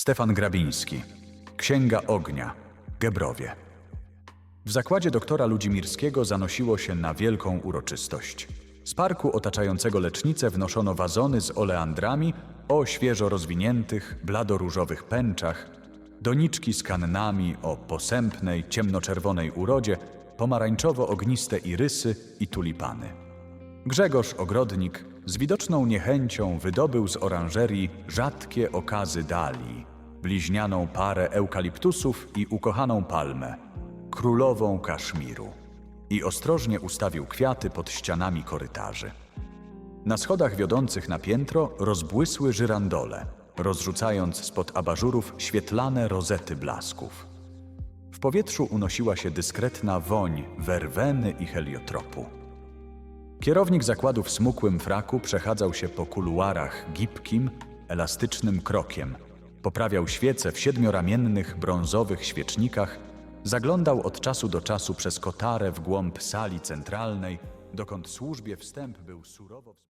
Stefan Grabiński. Księga Ognia. Gebrowie. W zakładzie doktora Ludzimirskiego zanosiło się na wielką uroczystość. Z parku otaczającego lecznicę wnoszono wazony z oleandrami o świeżo rozwiniętych, bladoróżowych pęczach, doniczki z kannami o posępnej, ciemnoczerwonej urodzie, pomarańczowo-ogniste irysy i tulipany. Grzegorz Ogrodnik z widoczną niechęcią wydobył z oranżerii rzadkie okazy dalii, bliźnianą parę eukaliptusów i ukochaną palmę, królową Kaszmiru, i ostrożnie ustawił kwiaty pod ścianami korytarzy. Na schodach wiodących na piętro rozbłysły żyrandole, rozrzucając spod abażurów świetlane rozety blasków. W powietrzu unosiła się dyskretna woń werweny i heliotropu. Kierownik zakładu w smukłym fraku przechadzał się po kuluarach gibkim, elastycznym krokiem. Poprawiał świece w siedmioramiennych, brązowych świecznikach, zaglądał od czasu do czasu przez kotarę w głąb sali centralnej, dokąd służbie wstęp był surowo...